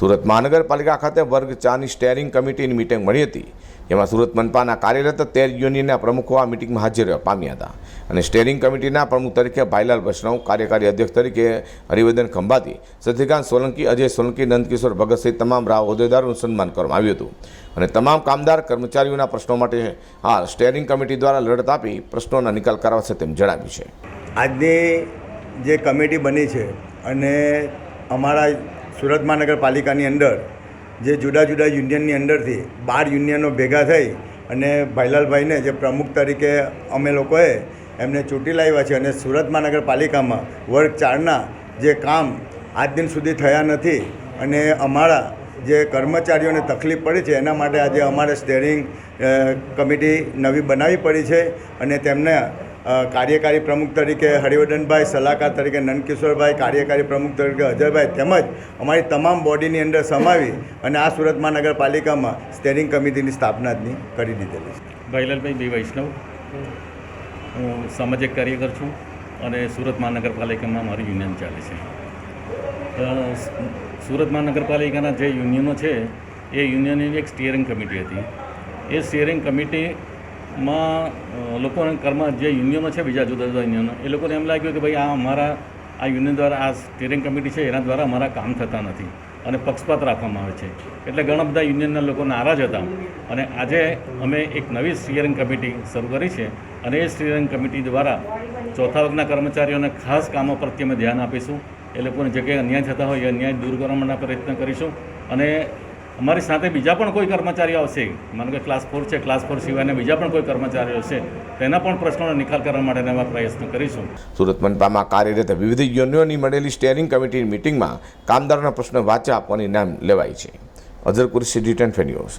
સુરત મહાનગરપાલિકા ખાતે વર્ગ ચારની સ્ટેરિંગ કમિટીની મિટિંગ મળી હતી. જેમાં સુરત મનપાના કાર્યરત તેર યુનિયનના પ્રમુખો આ મિટિંગમાં હાજર પામ્યા હતા. અને સ્ટેરિંગ કમિટીના પ્રમુખ તરીકે ભાઈલાલ વૈષ્ણવ, કાર્યકારી અધ્યક્ષ તરીકે હરિવર્ધન ખંભાતી સત્યકાંત સોલંકી, અજય સોલંકી, નંદકિશોર ભગત સહિત તમામ રાવ હોદ્દેદારોનું સન્માન કરવામાં આવ્યું હતું. અને તમામ કામદાર, કર્મચારીઓના પ્રશ્નો માટે આ સ્ટેરિંગ કમિટી દ્વારા લડત આપી પ્રશ્નોના નિકાલ કરાવશે તેમ જણાવ્યું છે. આજની જે કમિટી બની છે અને અમારા સુરત મહાનગરપાલિકાની અંદર, જે જુદા જુદા યુનિયનની અંદરથી બાર યુનિયનો ભેગા થઈ અને ભાઈલાલભાઈને જે પ્રમુખ તરીકે અમે લોકોએ એમને ચૂંટી લાવ્યા છે અને સુરત મહાનગરપાલિકામાં વર્ગ ચારના જે કામ આજ દિન સુધી થયા નથી અને અમારા જે કર્મચારીઓને તકલીફ પડી છે, એના માટે આજે અમારે સ્ટેરિંગ કમિટી નવી બનાવવી પડી છે અને તેમને કાર્યકારી પ્રમુખ તરીકે હરિવર્ધનભાઈ, સલાહકાર તરીકે નંદકિશોરભાઈ, કાર્યકારી પ્રમુખ તરીકે અજયભાઈ તેમજ અમારી તમામ બોડીની અંદર સમાવી અને આ સુરત મહાનગરપાલિકામાં સ્ટેરિંગ કમિટીની સ્થાપનાની કરી દીધેલી છે. ભાઈલાલભાઈ, બે વૈષ્ણવ. હું સામાજિક કાર્યકર છું અને સુરત મહાનગરપાલિકામાં મારું યુનિયન ચાલે છે. સુરત મહાનગરપાલિકાના જે યુનિયનો છે, એ યુનિયનની એક સ્ટિયરિંગ કમિટી હતી. એ સ્ટિયરિંગ કમિટીમાં અ, લોકોને કર્મ જે યુનિયનો છે બીજા જુદા જુદા યુનિયનો એ લોકોને એમ લાગ્યું કે ભાઈ આ અમારા આ યુનિયન દ્વારા આ સ્ટિયરિંગ કમિટી છે એના દ્વારા અમારા કામ થતા નથી અને પક્ષપાત રાખવામાં આવે છે. એટલે ઘણા બધા યુનિયનના લોકો નારાજ હતા અને આજે અમે એક નવી સ્ટિયરિંગ કમિટી શરૂ કરી છે અને એ સ્ટિયરિંગ કમિટી દ્વારા ચોથા વર્ગના કર્મચારીઓને ખાસ કામો પ્રત્યે અમે ધ્યાન આપીશું. એ લોકોને જે કંઈ અન્યાય થતા હોય એ અન્યાય દૂર કરવા માટે પ્રયત્ન કરીશું અને અમારી સાથે બીજા પણ કોઈ કર્મચારી આવશે. માનો કે ક્લાસ ફોર છે ક્લાસ ફોર સિવાયના બીજા પણ કોઈ કર્મચારીઓ છે તેના પણ પ્રશ્નોનો નિકાલ કરવા માટેના અમે પ્રયત્ન કરીશું. સુરત મનપામાં કાર્યરત વિવિધ યુનિયનોની મળેલી સ્ટેરિંગ કમિટીની મિટિંગમાં કામદારોના પ્રશ્નો વાચા આપવાની નામ લેવાય છે. Azhar Qureshi detain news